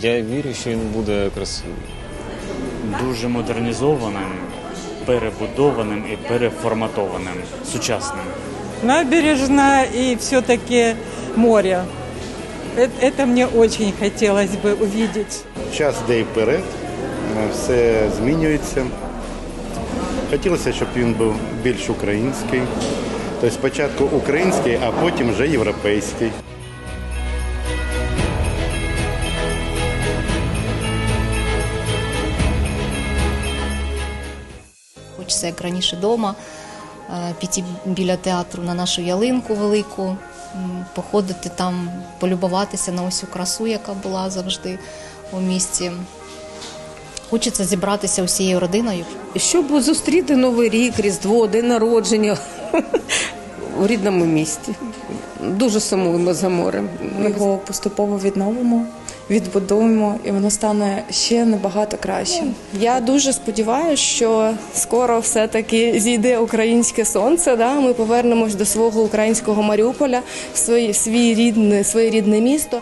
Я вірю, що він буде красивий. Дуже модернізованим, перебудованим і переформатованим, сучасним. Набережная и все-таки море. Э- Это мне очень хотелось бы увидеть. Час йде і вперед, е, все змінюється. Хотілося, щоб він був більш український. Тобто спочатку український, а потім вже європейський. Хочеться як раніше вдома, піти біля театру на нашу ялинку велику, походити там, полюбуватися на ось цю красу, яка була завжди у місті. Хочеться зібратися усією родиною. щоб зустріти Новий рік, Різдво, день народження у рідному місті. Дуже сумуємо за морем. його поступово відновимо, відбудуємо, і воно стане ще набагато кращим. Я дуже сподіваюся, що скоро все-таки зійде українське сонце. Да? Ми повернемось до свого українського Маріуполя, свої- свій рідне, своє рідне місто.